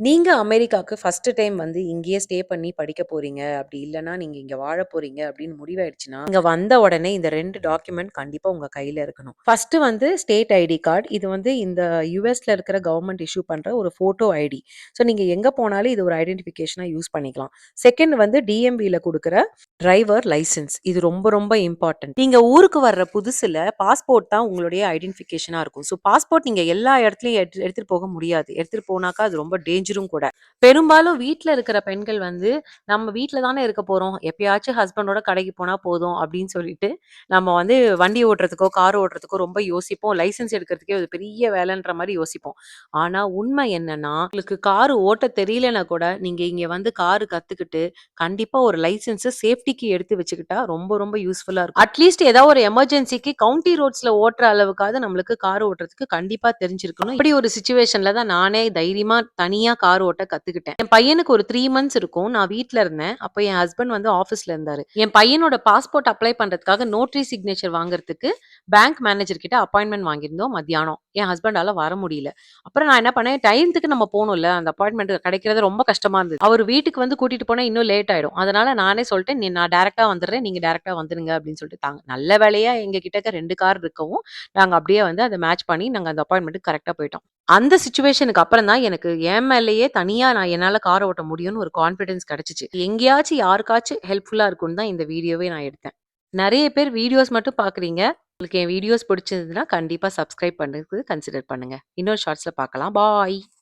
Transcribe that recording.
நீங்க அமெரிக்காக்கு first time வந்து இங்கேயே ஸ்டே பண்ணி படிக்க போறீங்க. அப்படி இல்லன்னா, நீங்க இங்க வாழ போறீங்க அப்படின்னு முடிவாயிடுச்சுன்னா, இங்க வந்த உடனே இந்த 2 டாக்குமெண்ட் கண்டிப்பா உங்க கையில இருக்கணும். ஃபர்ஸ்ட் வந்து ஸ்டேட் ஐடி கார்டு இது வந்து இந்த யுஎஸ்ல இருக்கிற கவர்ன்மெண்ட் இஷ்யூ பண்ற ஒரு ஃபோட்டோ ஐடி. ஸோ நீங்க எங்க போனாலும் இது ஒரு ஐடென்டிஃபிகேஷனா யூஸ் பண்ணிக்கலாம். செகண்ட் வந்து டிஎம்பியில் குடுக்குற டிரைவர் லைசென்ஸ். இது ரொம்ப ரொம்ப இம்பார்ட்டன்ட். நீங்க ஊருக்கு வர்ற புதுசுல பாஸ்போர்ட் தான் உங்களுடைய ஐடென்டிஃபிகேஷனா இருக்கும். ஸோ பாஸ்போர்ட் நீங்க எல்லா இடத்துலயும் எடுத்து எடுத்துட்டு போக முடியாது. எடுத்துட்டு போனாக்கா அது ரொம்ப டேஞ்சரும் கூட. பெரும்பாலும் வீட்டில் இருக்கிற பெண்கள் வந்து, நம்ம வீட்டில் தானே இருக்க போகிறோம் எப்பயாச்சும் ஹஸ்பண்டோட கடைக்கு போனால் போதும் அப்படின்னு சொல்லிட்டு, நம்ம வந்து வண்டி ஓட்டுறதுக்கோ, கார் ஓட்டுறதுக்கோ ரொம்ப யோசிப்போம். லைசென்ஸ் எடுக்கிறதுக்கே ஒரு பெரிய வேலைன்ற மாதிரி யோசிப்போம். ஆனால் உண்மை என்னன்னா, உங்களுக்கு கார் ஓட்ட தெரியலனா கூட, நீங்கள் இங்கே வந்து காரு கற்றுக்கிட்டு கண்டிப்பாக ஒரு லைசன்ஸை சேஃப்டிக்கு எடுத்து வச்சுக்கிட்டா ரொம்ப ரொம்ப யூஸ்ஃபுல்லாக இருக்கும். அட்லீஸ்ட் ஏதாவது ஒரு எமர்ஜென்சிக்கு கவுண்டி ரோட்ஸில் ஓட்டுற அளவுக்காவது நம்மளுக்கு கார் ஓட்டுறதுக்கு கண்டிப்பாக தெரிஞ்சிருக்கணும். இப்படி ஒரு சுச்சுவேஷனில் தான் நானே தைரியமாக தனியாக கார் ஓட்ட கத்துக்கிட்டேன். என் பையனுக்கு ஒரு த்ரீ மந்த்ஸ் இருக்கும். நான் வீட்டில் இருந்தேன். அப்போ என் ஹஸ்பண்ட் வந்து ஆஃபீஸ்ல இருந்தாரு. என் பையனோட பாஸ்போர்ட் அப்ளை பண்றதுக்காக நோட்ரி சிக்னேச்சர் வாங்குறதுக்கு பேங்க் மேனேஜர் கிட்ட அப்பாயின்மெண்ட் வாங்கியிருந்தோம் மத்தியானம். என் ஹஸ்பண்டால வர முடியல. அப்புறம் நான் என்ன பண்ணேன், டைம்த்துக்கு நம்ம போகணும்ல அந்த அப்பாயின்மெண்ட் கிடைக்கிறது ரொம்ப கஷ்டமா இருந்தது. அவர் வீட்டுக்கு வந்து கூட்டிட்டு போனா இன்னும் லேட் ஆயிடும். அதனால நானே சொல்லிட்டேன், "நீ நான் டேரக்டா வந்துடுறேன். நீங்க டேரக்டா வந்துருங்க" அப்படின்னு சொல்லிட்டு தாங்க. நல்ல வேலையா எங்க கிட்டக்க ரெண்டு கார் இருக்கவும், நாங்க அப்படியே வந்து அதை மேட்ச் பண்ணி நாங்க அந்த அப்பாயின்ட்மென்ட்க்கு கரெக்டா போயிட்டோம். அந்த சிச்சுவேஷனுக்கு அப்புறம் தான் எனக்கு என் மேலேயே தனியா நான் என்னால கார் ஓட்ட முடியும்னு ஒரு கான்ஃபிடன்ஸ் கிடைச்சிச்சு எங்கேயாச்சும் யாருக்காச்சும் ஹெல்ப்ஃபுல்லா இருக்கும்னு தான் இந்த வீடியோவே நான் எடுத்தேன். நெறைய பேர் வீடியோஸ் மட்டும் பார்க்குறீங்க. உங்களுக்கு என் வீடியோஸ் பிடிச்சிருந்ததுன்னா, கண்டிப்பா சப்ஸ்கிரைப் பண்றதுக்கு கன்சிடர் பண்ணுங்க. இன்னொரு ஷார்ட்ஸ்ல பார்க்கலாம். பாய்.